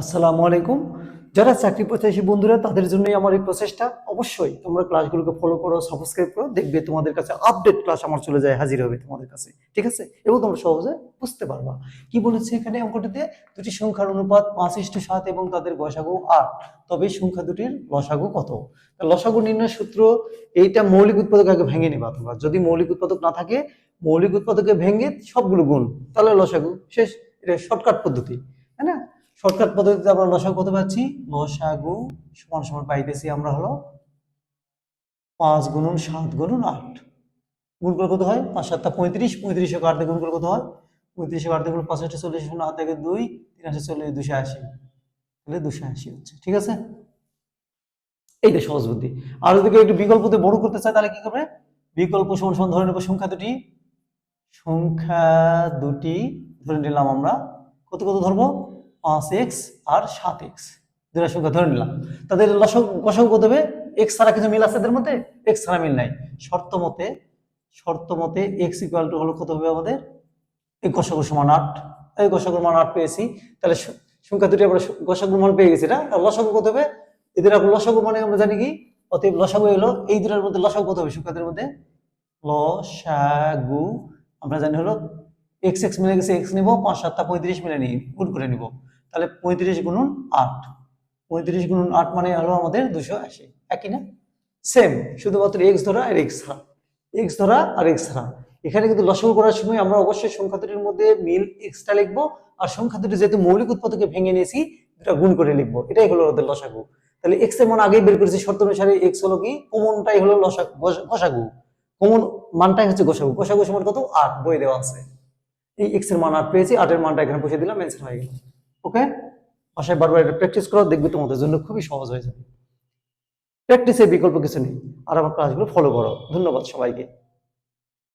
আসসালামু আলাইকুম। যারা চাকরি প্রত্যাশী বন্ধুরা, তাদের জন্যই আমার এই প্রচেষ্টা। অবশ্যই তোমরা ক্লাসগুলোকে ফলো করো সাবস্ক্রাইব করো, দেখবে তোমাদের কাছে আপডেট ক্লাস আমার চলে যায়, হাজির হবে তোমাদের কাছে। ঠিক আছে? এবং তোমরা সহজে বুঝতে পারবা। কি বলেছে এখানে অঙ্কটিতে? দুটি সংখ্যার অনুপাত পাঁচ ইস্টু সাত এবং তাদের গসাগু আট। তবে সংখ্যা দুটির লসাগু কত? লসাগু নির্ণয় সূত্র এইটা মৌলিক উৎপাদক আগে ভেঙে নিবা তোমরা। যদি মৌলিক উৎপাদক না থাকে, মৌলিক উৎপাদকে ভেঙে সবগুলো গুণ, তাহলে লসাগু শেষ। এটা শর্টকাট পদ্ধতি, তাই না? শর্টকাট পদ্ধতিতে আমরা লসাগু কত পাচ্ছি লসাগু সমান সমান পাইতেছি আমরা হলো পাঁচ গুণন সাত গুণন আট। গুণ করে কত হয়? পাঁচ সাতটা পঁয়ত্রিশ, পঁয়ত্রিশে দিয়ে গুণ করে কত হয়? পঁয়ত্রিশে দিয়ে গুণ পাঁচ আটটা চল্লিশ শূন্য হাত থেকে দুই, তিন আটটা চল্লিশ, দুশো আশি। তাহলে দুশো আশি হচ্ছে, ঠিক আছে? এইটা সহজ বুদ্ধি। আর যদি কেউ একটু বিকল্পতে বড় করতে চায়, তাহলে কি করবে? বিকল্প সমান সমান ধরে নেব সংখ্যা দুটি। সংখ্যা দুটি ধরে নিলাম আমরা। কত কত ধরবো? পাঁচ এক্স আর সাত এক্স। দুটা সংখ্যা ধরে নিলাম। তাদের লসক গসক হবে, এক্স ছাড়া কিছু মিল আছে এদের মধ্যে? এক্স ছাড়া মিল নাই। শর্ত মতে শর্ত মতে এক্স ইকুয়াল টু হলো কত হবে আমাদের? এই গসক সমান আট। এই গসকের মান আট পেয়েছি। তাহলে সংখ্যা দুটি আমরা গসকের মান পেয়ে গেছি না লসক কত হবে? এদের এখন লসক মানে আমরা জানি কি? অতএব লসাগু এলো এই দুটার মধ্যে লসাগু কত হবে? সংখ্যাদের মধ্যে? লসাগু। আমরা জানি হলো, এক্স এক্স মিলে গেছে, এক্স নিব, পাঁচ সাতটা পঁয়ত্রিশ মিলে নিই। গুণ করে নিব। তাহলে পঁয়ত্রিশ গুণন আট। পঁয়ত্রিশ গুণন আট মানে হলো আমাদের দুশো আশি। একই না? সেম শুধুমাত্র এক্স ধরা আর এক্স ছাড়া এক্স ধরা আর এক্স ছাড়া এখানে কিন্তু লসাগু করার সময় আমরা অবশ্যই সংখ্যা দুটির মধ্যে মিল এক্সট্রা লিখব আর সংখ্যা দুটি যেহেতু মৌলিক উৎপাদকে ভেঙে নিয়েছি, দুটা গুণ করে লিখব। এটাই হলো ওদের লসাগু। তাহলে এক্সের মান আগেই বের করেছি, শর্ত অনুসারে এক্স হলো কি? কমনটাই হলো লসা- গস- গসাগু। কমন মানটাই হচ্ছে গোসাগু। গোসাগু সমান কত? আট বই দেওয়া আছে। এই এক্সের মান আট পেয়েছি, আটের মানটা এখানে বসে দিলাম অ্যান্সার হয়ে গেল। ওকে বাসায় বারবার এটা প্র্যাকটিস করো দেখবে তোমাদের জন্য খুবই সহজ হয়ে যাবে। প্র্যাকটিসের বিকল্প কিছু নেই। আর আমার ক্লাসগুলো ফলো করো। ধন্যবাদ সবাইকে।